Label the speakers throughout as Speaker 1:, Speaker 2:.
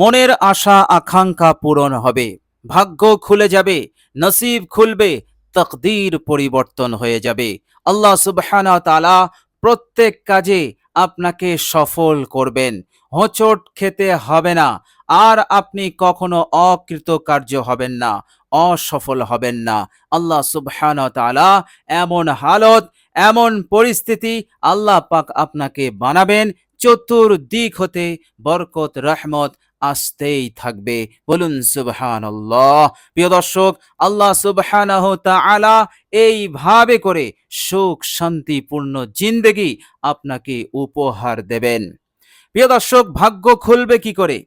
Speaker 1: মনের আশা, আকাঙ্ক্ষা পূরণ হবে। ভাগ্য খুলে যাবে, নসিব খুলবে, তকদির পরিবর্তন হয়ে যাবে। আল্লাহ সুবহানাহু ওয়া তাআলা প্রত্যেক কাজে আপনাকে সফল করবেন। হোঁচট খেতে হবে না, আর আপনি কখনো অকৃতকার্য হবেন না, অসফল হবেন না। আল্লাহ সুবহানাহু ওয়া তাআলা এমন হালত, এমন পরিস্থিতি আল্লাহ পাক আপনাকে বানাবেন। চতুর্দিক হতে বরকত, রহমত আসতেই থাকবে। বলুন, সুবহানাল্লাহ। প্রিয় দর্শক, আল্লাহ সুবহানাহু তাআলা এইভাবে করে সুখ শান্তিপূর্ণ জিন্দেগি আপনাকে উপহার দেবেন। প্রিয় দর্শক, ভাগ্য খুলবে কি করে?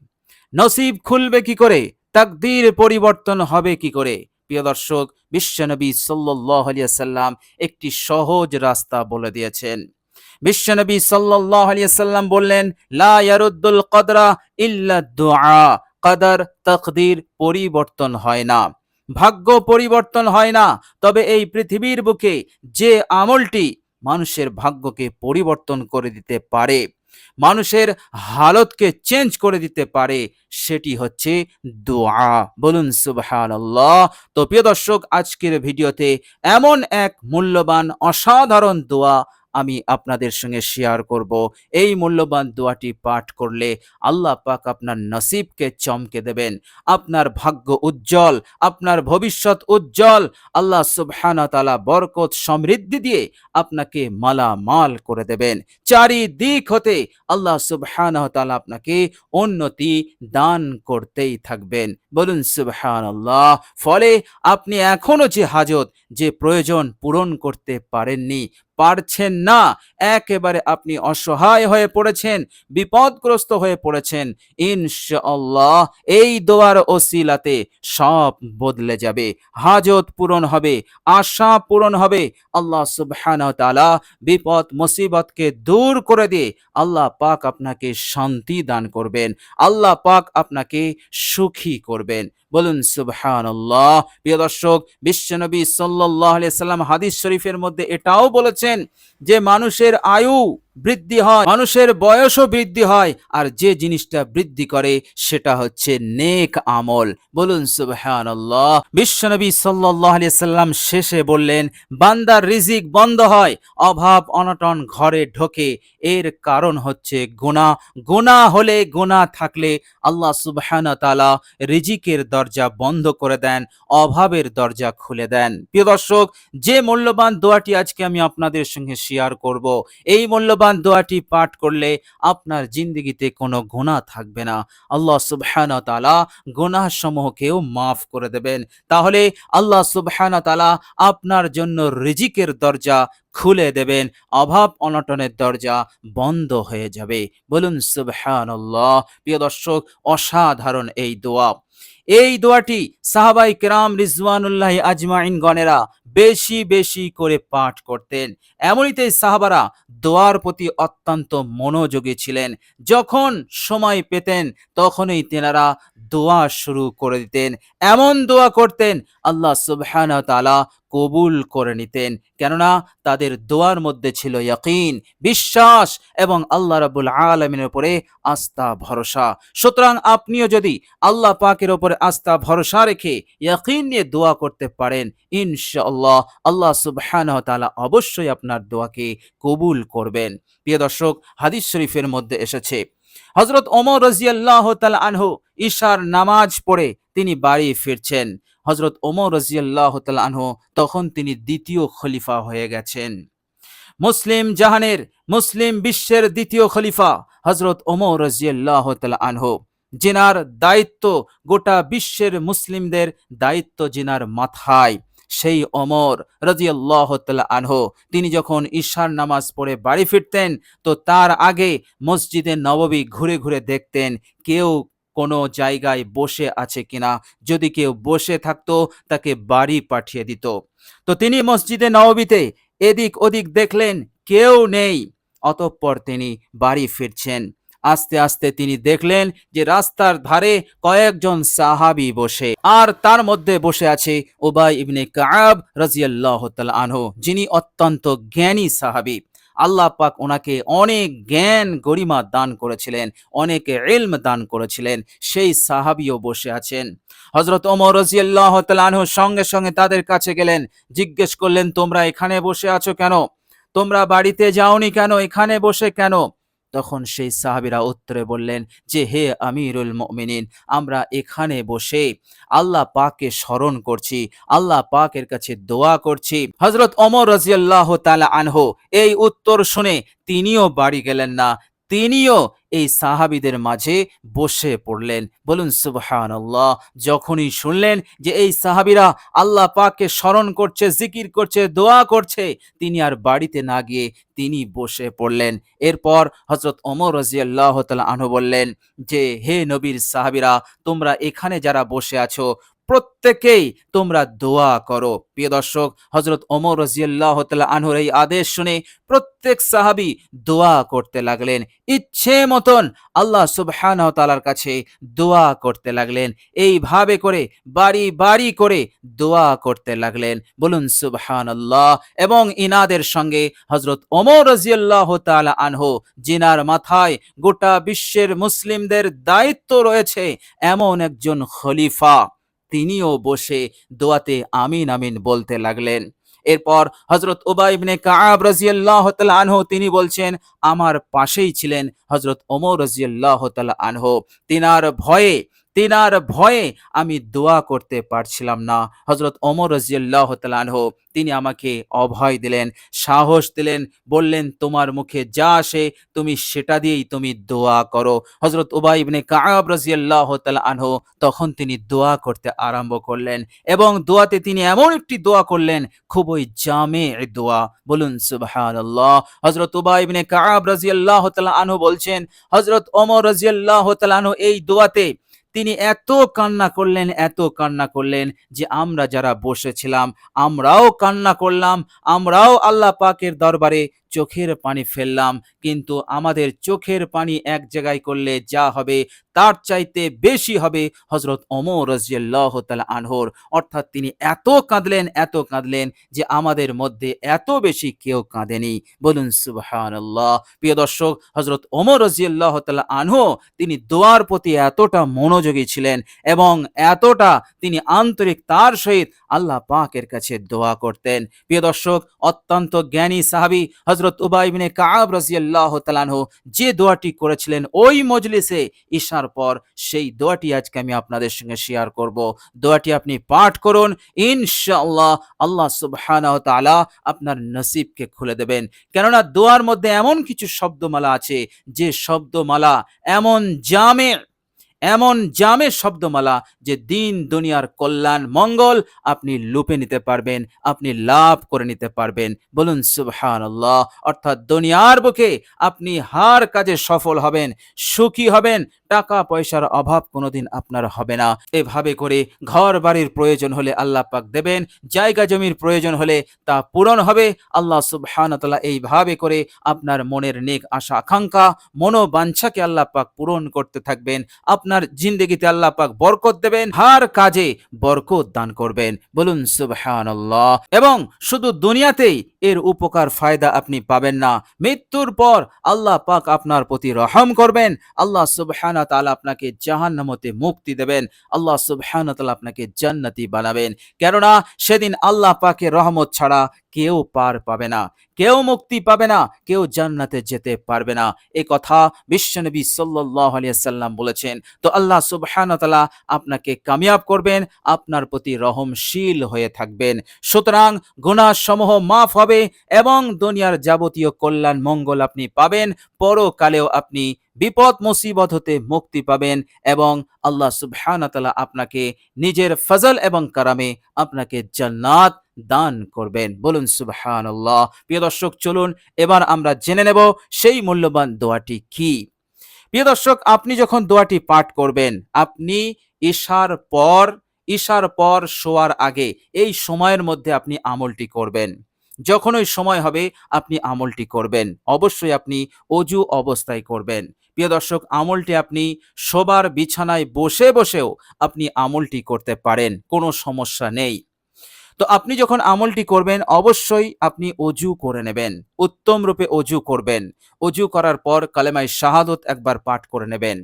Speaker 1: নসিব খুলবে কি করে? তাকদীর পরিবর্তন হবে কি করে? প্রিয় দর্শক, বিশ্বনবী আলাইহি সাল্লাম একটি সহজ রাস্তা বলে দিয়েছেন। বিশ্বনবী সাল্লাল্লাহু আলাইহি সাল্লাম বললেন, লা ইয়ারুদ্দুল কদরা ইল্লা দুআ, কদর, তাকদীর পরিবর্তন হয় না। ভাগ্য পরিবর্তন হয় না। তবে এই পৃথিবীর বুকে যে আমলটি মানুষের ভাগ্যকে পরিবর্তন করে দিতে পারে, মানুষের হালতকে চেঞ্জ করে দিতে পারে, সেটি হচ্ছে দোয়া বলুন, সুবহানাল্লাহ। তো প্রিয় দর্শক, আজকের ভিডিওতে এমন এক মূল্যবান, অসাধারণ দোয়া আমি আপনাদের সঙ্গে শেয়ার করব। এই মূল্যবান দোয়াটি পাঠ করলে আল্লাহ পাক আপনার নসিবকে চমকে দেবেন। আপনার ভাগ্য উজ্জ্বল, আপনার ভবিষ্যৎ উজ্জ্বল। আল্লাহ সুবহানাহু তাআলা বরকত, সমৃদ্ধি দিয়ে আপনাকে মালামাল করে দেবেন। চারিদিক হতে আল্লাহ সুবহানাহু তাআলা আপনাকে উন্নতি দান করতেই থাকবেন। বলুন সুবহানাল্লাহ। ফলে আপনি এখনও যে হাজত, যে প্রয়োজন পূরণ করতে পারেননি পারছেন না। একেবারে আপনি অসহায় হয়ে পড়েছেন, বিপদগ্রস্ত হয়ে পড়েছেন। ইনশাআল্লাহ এই দোয়ার ওসিলাতে সব বদলে যাবে। হাজত পূরণ হবে, আশা পূরণ হবে। আল্লাহ সুবহানাহু তাআলা বিপদ, মুসিবতকে দূর করে দিয়ে আল্লাহ পাক আপনাকে শান্তি দান করবেন। আল্লাহ পাক আপনাকে সুখী করবেন। বলুন সুবহান আল্লাহ প্রিয় দর্শক বিশ্বনবী আলাইহি সাল্লাম হাদিস শরীফের মধ্যে এটাও বলেছেন যে, মানুষের আয়ু বৃদ্ধি হয়, মানুষের বয়সও বৃদ্ধি হয়, আর যে জিনিসটা বৃদ্ধি করে সেটা হচ্ছে নেক আমল। বলুন, সুবহানাল্লাহ। বিশ্বনবী সাল্লাল্লাহু আলাইহি সাল্লাম শেষে বললেন, বান্দার রিজিক বন্ধ হয়, অভাব অনটন ঘরে ঢোকে। এর কারণ হচ্ছে গুনাহ। গুনাহ হলে গুনাহ থাকলে আল্লাহ সুবহানাহু তাআলা রিজিকের দরজা বন্ধ করে দেন, অভাবের দরজা খুলে দেন। প্রিয় দর্শক, যে মূল্যবান দোয়াটি আজকে আমি আপনাদের সঙ্গে শেয়ার করব, এই মূল্যবান দোয়াটি পাঠ করলে আপনার জিন্দগিতে কোনো গুনাহ থাকবে না। আল্লাহ সুবহানাহু ওয়া তাআলা গুনাহ সমূহকেও মাফ করে দেবেন। তাহলে আল্লাহ সুবহানাহু ওয়া তাআলা আপনার জন্য রিজিকের দরজা খুলে দেবেন। অভাব অনটনের দরজা বন্ধ হয়ে যাবে। বলুন সুবহানাল্লাহ। প্রিয় দর্শক, অসাধারণ এই দোয়া। এই দোয়াটি সাহাবাই কেরাম রিজওয়ানুল্লাহ আজমাইন গণেরা বেশি বেশি করে পাঠ করতেন। এমনিতেই সাহাবারা দোয়ার প্রতি অত্যন্ত মনোযোগী ছিলেন। যখন সময় পেতেন, তখনই তেনারা দোয়া শুরু করে দিতেন, এমন দোয়া করতেন আল্লাহ সুবহানাহু তালা কবুল করে নিতেন। কেননা তাদের দোয়ার মধ্যে ছিল ইয়াকিন, বিশ্বাস এবং আল্লাহ রাবুল আলামিনের উপরে আস্থা, ভরসা। সুতরাং আপনিও যদি আল্লাহ পাকের ওপরে আস্থা, ভরসা রেখে ইয়াকিন নিয়ে দোয়া করতে পারেন, ইনশাআল্লাহ আল্লাহ সুবহানাহু ওয়া তাআলা অবশ্যই আপনার দোয়াকে কবুল করবেন। প্রিয় দর্শক, হাদিস শরীফের মধ্যে এসেছে হজরত ওমর রাদিয়াল্লাহু তাআলা আনহু ঈশার নামাজ পড়ে তিনি বাড়ি ফিরছেন। হজরত ওমর রাজিয়াল্লাহ আনহু তখন তিনি দ্বিতীয় খলিফা হয়ে গেছেন। মুসলিম জাহানের, মুসলিম বিশ্বের দ্বিতীয় খলিফা হজরত ওমর রাজিয়াল্লাহ আনহু, জিনার দায়িত্ব গোটা বিশ্বের মুসলিমদের দায়িত্ব জিনার মাথায়। সেই অমর রাজিয়াল্লাহ আনহু, তিনি যখন ঈশার নামাজ পড়ে বাড়ি ফিরতেন, তো তার আগে মসজিদে নববী ঘুরে ঘুরে দেখতেন, কেউ কোনো জায়গায় বসে আছে কিনা? যদি কেউ বসে থাকতো, তাকে বাড়ি পাঠিয়ে দিত। তো তিনি মসজিদে নববীতে এদিক ওদিক দেখলেন কেউ নেই। অতঃপর তিনি বাড়ি ফিরছেন। আস্তে আস্তে তিনি দেখলেন যে রাস্তার ধারে কয়েকজন সাহাবি বসে। আর তার মধ্যে বসে আছে ওবাই ইবনে কাব রাজিয়াল্লাহ আনহু, যিনি অত্যন্ত জ্ঞানী সাহাবি। আল্লাহ পাক ওনাকে অনেক জ্ঞান গরিমা দান করেছিলেন, অনেক এলম দান করেছিলেন, সেই সাহাবিও বসে আছেন। হজরত ওমর রাজিয়াল্লাহ তালানহ সঙ্গে সঙ্গে তাদের কাছে গেলেন, জিজ্ঞেস করলেন, তোমরা এখানে বসে আছো কেন? তোমরা বাড়িতে যাওনি কেন? এখানে বসে কেন? তখন সেই সাহাবিরা উত্তরে বললেন, যে হে আমিরুল মমিনিন, আমরা এখানে বসে আল্লাহ পাকে স্মরণ করছি, আল্লাহ পাকের কাছে দোয়া করছি। হজরত অমর রাজিয়াল্লাহ তালা আনহো এই উত্তর শুনে তিনিও বাড়ি গেলেন না। তিনিও এই সাহাবিদের মাঝে বসে পড়লেন। বলুন সুবহান আল্লাহ যখনই শুনলেন যে এই সাহাবিরা আল্লাহ পাককে স্মরণ করছে, জিকির করছে, দোয়া করছে, তিনি আর বাড়িতে না গিয়ে তিনি বসে পড়লেন। এরপর হজরত ওমর রাজিয়াল্লাহ তাআলা আনহু বললেন যে, হে নবীর সাহাবিরা, তোমরা এখানে যারা বসে আছো প্রত্যেকেই তোমরা দোয়া করো। প্রিয় দর্শক হজরত ওমর রাজিয়াল্লাহ তাআলা আনহুর এই আদেশ শুনে প্রত্যেক সাহাবী দোয়া করতে লাগলেন। ইচ্ছে মতন আল্লাহ সুবহানাহু তাআলার কাছে দোয়া করতে লাগলেন। এইভাবে করে, বাড়ি বাড়ি করে দোয়া করতে লাগলেন। বলুন সুবহানাল্লাহ। এবং ইনাদের সঙ্গে হজরত ওমর রাজিয়াল্লাহ তাআলা আনহু, জিনার মাথায় গোটা বিশ্বের মুসলিমদের দায়িত্ব রয়েছে এমন একজন খলিফা। তিনিও বসে দোয়াতে আমিন আমিন বলতে লাগলেন। এরপর হজরত ওবাইবনে কাব রাজিয়াল্লাহ আনহো তিনি বলছেন, আমার পাশেই ছিলেন হজরত ওমর রাজিয়াল্লাহ আনহো। তিনার ভয়ে তিনার ভয়ে আমি দোয়া করতে পারছিলাম না। হজরত ওমর রাদিয়াল্লাহু তাআলা আনহু, তিনি আমাকে অভয় দিলেন, সাহস দিলেন, বললেন, তোমার মুখে যা আসে, তুমি সেটা দিয়েই তুমি দোয়া করো। হজরত উবাই ইবনে কাআব রাদিয়াল্লাহু তাআলা আনহু তখন তিনি দোয়া করতে আরম্ভ করলেন এবং দোয়াতে তিনি এমন একটি দোয়া করলেন, খুবই জামে দোয়া। বলুন, সুবহানাল্লাহ। হজরত উবাই ইবনে কাআব রাদিয়াল্লাহু তাআলা আনহু বলছেন হজরত অমর তাআলা আনহু, এই দোয়াতে তিনি এত কান্না করলেন, এত কান্না করলেন যে আমরা যারা বসেছিলাম, আমরাও কান্না করলাম, আমরাও আল্লাহ পাকের দরবারে চোখের পানি ফেললাম, কিন্তু আমাদের চোখের পানি এক জায়গায় করলে যা হবে তার চাইতে বেশি হবে হজরত অমর রাজিয়াল্লাহ তাআলা আনহর। অর্থাৎ তিনি এত কাঁদলেন এত কাঁদলেন যে আমাদের মধ্যে এত বেশি কেউ কাঁদেনি। বলুন সুবহানাল্লাহ। প্রিয় দর্শক হজরত ওমর রাজিয়াল্লাহ তাআলা আনহু তিনি দোয়ার প্রতি এতটা মনোযোগী ছিলেন এবং এতটা তিনি আন্তরিক তার সহিত আল্লাহ পাকের কাছে দোয়া করতেন। প্রিয় দর্শক, অত্যন্ত জ্ঞানী সাহাবী হজরত উবাই ইবনে কাআব রাদিয়াল্লাহু তাআলা আনহু যে দোয়াটি করেছিলেন ওই মজলিসে ঈশার পর, সেই দোয়াটি আজকে আমি আপনাদের সঙ্গে শেয়ার করব। দোয়াটি আপনি পাঠ করুন, ইনশাআল্লাহ আল্লাহ সুবহানাহু তাআলা আপনার নসিবকে খুলে দেবেন। কেননা দোয়ার মধ্যে এমন কিছু শব্দমালা আছে, যে শব্দমালা এমন জামে এমন জামে শব্দমালা যে দিন দুনিয়ার কল্যাণ, মঙ্গল আপনি লুপে নিতে পারবেন, আপনি লাভ করে নিতে পারবেন। বলুন, সুবহানাল্লাহ। অর্থাৎ দুনিয়ার বুকে আপনি হার কাজে সফল হবেন, সুখী হবেন, টাকা পয়সার অভাব কোনোদিন আপনার হবে না। এভাবে করে ঘর বাড়ির প্রয়োজন হলে আল্লাহ পাক দেবেন, জায়গা জমির প্রয়োজন হলে তা পূরণ হবে। আল্লাহ সুবহানাতাল্লাহ এইভাবে করে আপনার মনের নেক আশা, আকাঙ্ক্ষা, মনোবাঞ্ছাকে আল্লাহ পাক পূরণ করতে থাকবেন। আপনার জিন্দগিতে আল্লাহ পাক বরকত দেবেন, হার কাজে বরকত দান করবেন। বলুন, সুবহানাল্লাহ। এবং শুধু দুনিয়াতেই এর উপকার, ফায়দা আপনি পাবেন না। মৃত্যুর পর আল্লাহ পাক আপনার প্রতি রহম করবেন। আল্লাহ সুবহানা তাআলা আপনাকে জাহান্নামতে মুক্তি দেবেন। আল্লাহ সুবহানা তাআলা আপনাকে জান্নাতি বানাবেন। কেননা সেদিন আল্লাহ পাকের রহমত ছাড়া কেউ পার পাবে না, কেউ মুক্তি পাবে না, কেউ জান্নাতে যেতে পারবে না। এ কথা বিশ্বনবী সাল্লাহ আলিয়াল্লাম বলেছেন। তো আল্লাহ সুবাহানতালা আপনাকে কামিয়াব করবেন, আপনার প্রতি রহমশীল হয়ে থাকবেন। সুতরাং গুণাসমূহ সমূহ মাফ হবে এবং দুনিয়ার যাবতীয় কল্যাণ, মঙ্গল আপনি পাবেন। পরকালেও আপনি বিপদ, মুসিবত হতে মুক্তি পাবেন এবং আল্লাহ সুবহানাহু ওয়া আপনাকে নিজের ফজল এবং কারামে আপনাকে জান্নাত দান করবেন। বলুন সুবহানাল্লাহ। প্রিয় দর্শক, চলুন এবার আমরা জেনে নেব সেই মূল্যবান দোয়াটি কি। প্রিয় দর্শক, আপনি যখন দোয়াটি পাঠ করবেন, আপনি ঈশার পর ঈশার পর শোয়ার আগে এই সময়ের মধ্যে আপনি আমলটি করবেন। যখন ওই সময় হবে, আপনি আমলটি করবেন। অবশ্যই আপনি অজু অবস্থায় করবেন। প্রিয় দর্শক, আমলটি আপনি শোবার বিছানায় বসে বসেও আপনি আমলটি করতে পারেন, কোনো সমস্যা নেই। তো আপনি যখন আমলটি করবেন, অবশ্যই আপনি অজু করে নেবেন। উত্তম রূপে অজু করবেন। অজু করার পর কালেমায় শাহাদত একবার পাঠ করে নেবেন।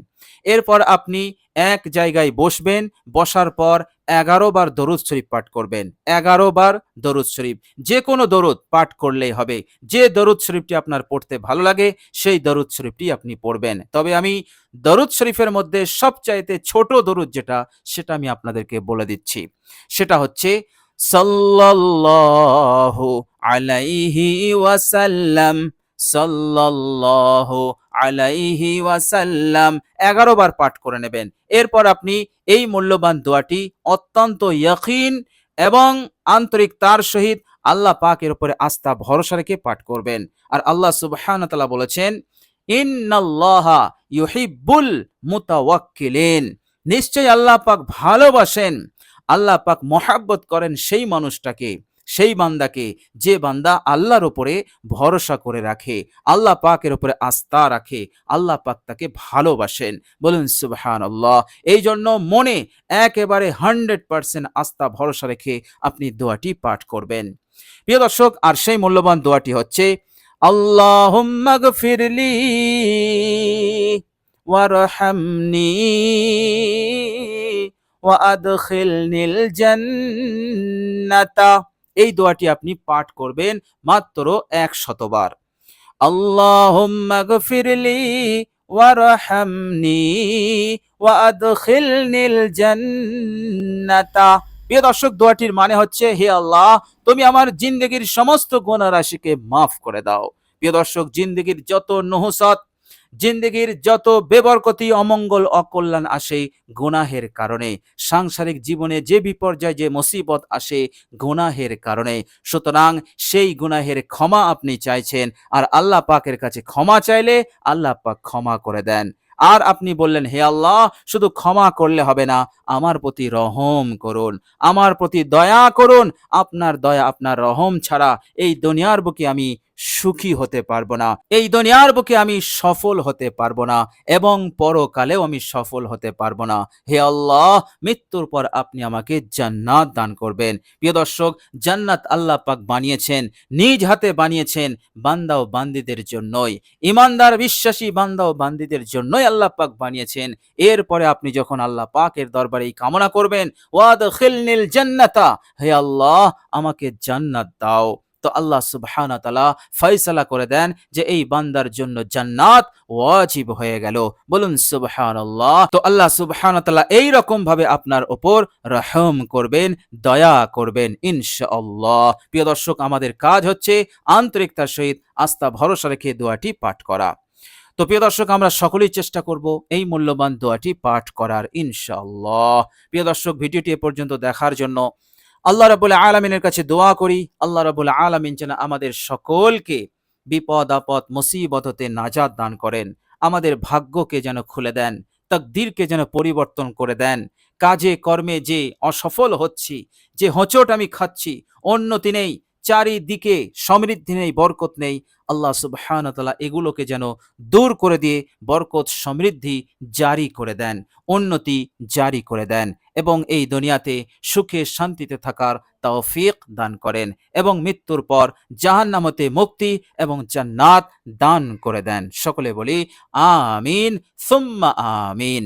Speaker 1: এরপর আপনি এক জায়গায় বসবেন, বসার পর এগারো বার দরুদ শরীফ পাঠ করবেন। এগারো বার দরুদ শরীফ। যে কোনো দরুদ পাঠ করলেই হবে। যে দরুদ শরীফটি আপনার পড়তে ভালো লাগে, সেই দরুদ শরীফটি আপনি পড়বেন। তবে আমি দরুদ শরীফের মধ্যে সবচাইতে ছোট দরুদ যেটা, সেটা আমি আপনাদেরকে বলে দিচ্ছি। সেটা হচ্ছে সাল্লাল্লাহু আলাইহি ওয়াসাল্লাম, সাল্লাল্লাহু আলাইহি ওয়াসাল্লাম, এগারো বার পাঠ করে নেবেন। এরপর আপনি এই মূল্যবান দোয়াটি অত্যন্ত ইয়াকিন এবং আন্তরিকতার সহিত আল্লাহ পাকের উপরে আস্থা, ভরসা রেখে পাঠ করবেন। আর আল্লাহ সুবহানাহু ওয়া তাআলা বলেছেন, ইন্নাল্লাহা ইউহিব্বুল মুতাওয়াক্কিলিন। নিশ্চয়ই আল্লাহ পাক ভালোবাসেন। আল্লাহ পাক মহাব্বত করেন সেই মানুষটাকে, সেই বান্দাকে, যে বান্দা আল্লাহর উপরে ভরসা করে রাখে, আল্লাহ পাকের উপরে আস্থা রাখে, আল্লাহ পাক তাকে ভালোবাসেন। বলুন সুবহান আল্লাহ এই জন্য মনে একেবারে হান্ড্রেড পার্সেন্ট আস্থা, ভরসা রেখে আপনি দোয়াটি পাঠ করবেন। প্রিয় দর্শক, আর সেই মূল্যবান দোয়াটি হচ্ছে, আল্লাহুম্মা গফিরলি ওয়ারহামনি ওয়াদখিলনিল জান্নাতা। এই দোয়াটি আপনি পাঠ করবেন মাত্র এক শতবার আল্লাহুম্মা গফিরলি ওয়ারহামনি ওয়াদখিলনিল জান্নাতা। প্রিয় দর্শক, দোয়াটির মানে হচ্ছে, হে আল্লাহ, তুমি আমার জিন্দগির সমস্ত গুনাহ রাশিকে মাফ করে দাও। প্রিয় দর্শক, জিন্দগির যত নহসত জিন্দগির যত বেবরকতি অমঙ্গল অকল্যাণ আসে গুনাহের কারণে, সাংসারিক জীবনে যে বিপর্যয়, যে মুসিবত আসে গুনাহের কারণে। সুতরাং সেই গুনাহের ক্ষমা আপনি চাইছেন আর আল্লাহ পাকের কাছে ক্ষমা চাইলে আল্লাহ পাক ক্ষমা করে দেন। আর আপনি বললেন, হে আল্লাহ, শুধু ক্ষমা করলে হবে না, আমার প্রতি রহম করুন, আমার প্রতি দয়া করুন, আপনার দয়া, আপনার রহম ছাড়া এই দুনিয়ার বুকে আমি সুখী হতে পারব না। এই দুনিয়ার বুকে আমি সফল হতে পারব না এবং পরকালেও আমি সফল হতে পারব না। হে আল্লাহ, মৃত্যুর পর আপনি আমাকে জান্নাত দান করবেন। প্রিয় দর্শক, জান্নাত আল্লাহ পাক বানিয়েছেন, নিজ হাতে বানিয়েছেন বান্দা ও বান্দিদের জন্যই। ইমানদার, বিশ্বাসী বান্দা ও বান্দিদের জন্যই আল্লাহ পাক বানিয়েছেন। এরপরে আপনি যখন আল্লাহ পাকের দরবারে এই কামনা করবেন ওয়াদ খিলনিল জান্নাতা, হে আল্লাহ, আমাকে জান্নাত দাও। তো আল্লাহ সুবহানা তালা ফয়সালা করে দেন যে এই বান্দার জন্য জান্নাত ওয়াজিব হয়ে গেল। বলুন সুবহান তো আল্লাহ সুবহান তালা এইরকম ভাবে আপনার ওপর রহম করবেন, দয়া করবেন ইনশাআল্লাহ। প্রিয় দর্শক, আমাদের কাজ হচ্ছে আন্তরিকতার সহিত আস্থা, ভরসা রেখে দোয়াটি পাঠ করা। তো প্রিয় দর্শক, আমরা সকলেই চেষ্টা করব এই মূল্যবান দোয়াটি পাঠ করার ইনশাআল্লাহ। প্রিয় দর্শক, ভিডিওটি এ পর্যন্ত দেখার জন্য আল্লাহ রাবুল আলমিনের কাছে দোয়া করি, আল্লাহ রাবুল আলমিন যেন আমাদের সকলকে বিপদ, আপদ, মুসিবত হতে নাজাদ দান করেন। আমাদের ভাগ্যকে যেন খুলে দেন, তকদিরকে যেন পরিবর্তন করে দেন। কাজে, কর্মে যে অসফল হচ্ছি, যে হোঁচট আমি খাচ্ছি অন্য নেই। চারিদিকে সমৃদ্ধি নেই, বরকত নেই। আল্লাহ সুবহানতাল্লাহ এগুলোকে যেন দূর করে দিয়ে বরকত, সমৃদ্ধি জারি করে দেন, উন্নতি জারি করে দেন এবং এই দুনিয়াতে সুখে শান্তিতে থাকার তৌফিক দান করেন এবং মৃত্যুর পর জাহান্নামতে মুক্তি এবং জান্নাত দান করে দেন। সকলে বলি, আমিন, সুম্মা আমিন।